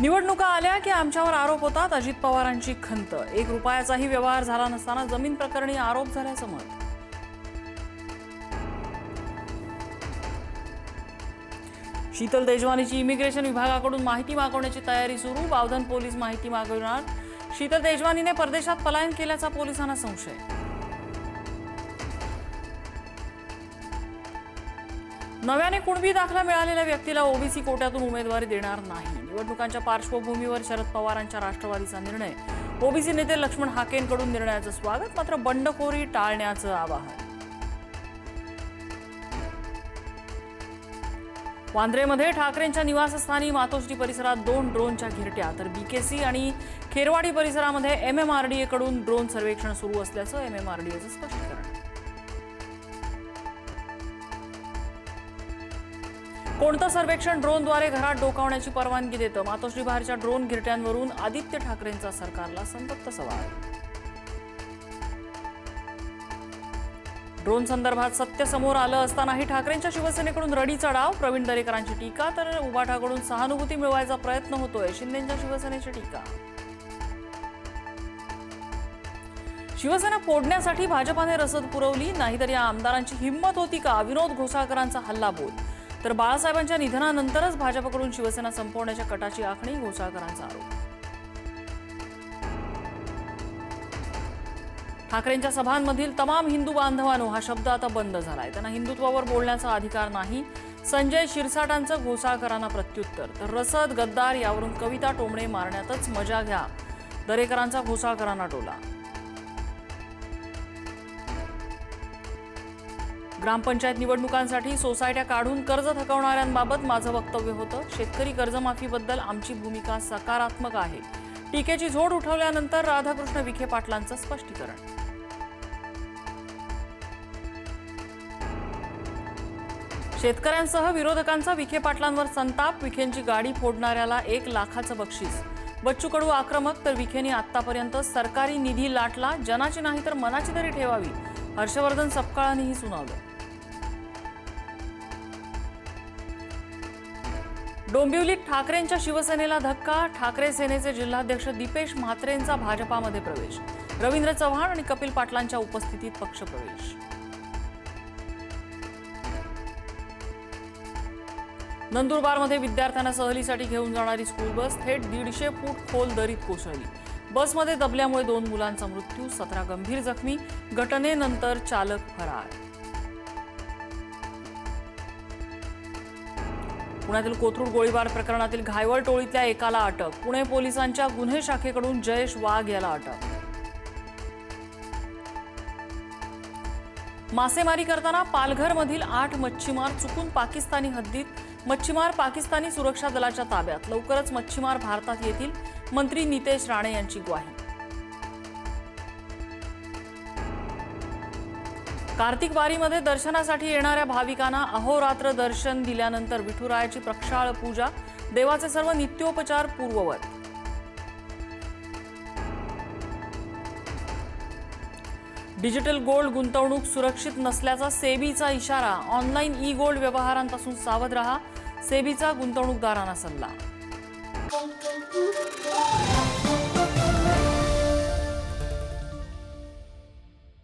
निवडणुका आल्या की आमच्यावर आरोप होतात? अजित पवारांची खंत. एक रुपयाचाही व्यवहार झाला नसताना जमीन प्रकरणी आरोप झाल्याचं मत. शीतल देजवानीची इमिग्रेशन विभागाकडून माहिती मागवण्याची तयारी सुरू. बावधन पोलीस माहिती मागवणार. शीतल देजवानीने परदेशात पलायन केल्याचा पोलिसांना संशय. नव्याने कुणबी दाखला मिळालेल्या व्यक्तीला ओबीसी कोट्यातून उमेदवारी देणार नाही. निवडणुकांच्या पार्श्वभूमीवर शरद पवारांच्या राष्ट्रवादीचा निर्णय. ओबीसी नेते लक्ष्मण हाकेंकडून निर्णयाचं स्वागत मात्र बंडखोरी टाळण्याचं आवाहन. वांद्रेमध्ये ठाकरेंच्या निवासस्थानी मातोश्री परिसरात दोन ड्रोनच्या घिरट्या तर बीकेसी आणि खेरवाडी परिसरामध्ये एम एम आर ड्रोन सर्वेक्षण सुरू असल्याचं एम एम आर डी एचं स्पष्टीकरण. कोणतं सर्वेक्षण ड्रोनद्वारे घरात डोकावण्याची परवानगी देतं? मातोश्री बाहेरच्या ड्रोन घिरट्यांवरून आदित्य ठाकरेंचा सरकारला संतप्त सवाल. ड्रोन संदर्भात सत्य समोर आलं असतानाही ठाकरेंच्या शिवसेनेकडून रडीचा डाव प्रवीण दरेकरांची टीका तर उबाठाकडून सहानुभूती मिळवायचा प्रयत्न होतोय शिंदेच्या शिवसेनेची टीका. शिवसेना फोडण्यासाठी भाजपाने रसद पुरवली नाहीतर या आमदारांची हिंमत होती का? विनोद घोसाळकरांचा हल्लाबोल तर बाळासाहेबांच्या निधनानंतरच भाजपकडून शिवसेना संपवण्याच्या कटाची आखणी घोसाळकरांचा आरोप. ठाकरेंच्या सभांमधील तमाम हिंदू बांधवांनो हा शब्द आता बंद झालाय. त्यांना हिंदुत्वावर बोलण्याचा अधिकार नाही. संजय शिरसाटांचं घोसाळकरांना प्रत्युत्तर. तर रसद गद्दार यावरून कविता टोमणे मारण्यातच मजा घ्या. दरेकरांचा घोसाळकरांना टोला ग्रामपंचायत निवडणुकांसाठी सोसायट्या काढून कर्ज थकवणाऱ्यांबाबत माझं वक्तव्य होतं. शेतकरी कर्जमाफीबद्दल आमची भूमिका सकारात्मक आहे. टीकेची झोड उठवल्यानंतर राधाकृष्ण विखे पाटलांचं स्पष्टीकरण. शेतकऱ्यांसह विरोधकांचा विखे पाटलांवर संताप. विखेंची गाडी फोडणाऱ्याला एक लाखाचं बक्षीस. बच्चू कडू आक्रमक तर विखेनी आतापर्यंत सरकारी निधी लाटला. जनाची नाही तर मनाची तरी ठेवावी. हर्षवर्धन सपकाळांनीही सुनावलं. डोंबिवलीत ठाकरेंच्या शिवसेनेला धक्का ठाकरे सेनेचे जिल्हाध्यक्ष दीपेश म्हात्रेंचा भाजपामध्ये प्रवेश. रवींद्र चव्हाण आणि कपिल पाटलांच्या उपस्थितीत पक्षप्रवेश नंदुरबारमध्ये विद्यार्थ्यांना सहलीसाठी घेऊन जाणारी स्कूल बस थेट दीडशे फूट खोल दरीत कोसळली. बसमध्ये दबल्यामुळे दोन मुलांचा मृत्यू सतरा गंभीर जखमी घटनेनंतर चालक फरार. पुण्यातील कोथरूड गोळीबार प्रकरणातील घायवळ टोळीतल्या एकाला अटक. पुणे पोलिसांच्या गुन्हे शाखेकडून जयेश वाघ याला अटक. मासेमारी करताना पालघरमधील आठ मच्छीमार चुकून पाकिस्तानी हद्दीत मच्छीमार पाकिस्तानी सुरक्षा दलाच्या ताब्यात. लवकरच मच्छीमार भारतात येतील मंत्री नितेश राणे यांची ग्वाही. कार्तिक वारीमध्ये दर्शनासाठी येणाऱ्या भाविकांना अहोरात्र दर्शन दिल्यानंतर विठुरायाची प्रक्षाळ पूजा देवाचे सर्व नित्योपचार पूर्ववत. डिजिटल गोल्ड गुंतवणूक सुरक्षित नसल्याचा सेबीचा इशारा ऑनलाईन ई गोल्ड व्यवहारांपासून सावध रहा सेबीचा गुंतवणूकदारांना सल्ला.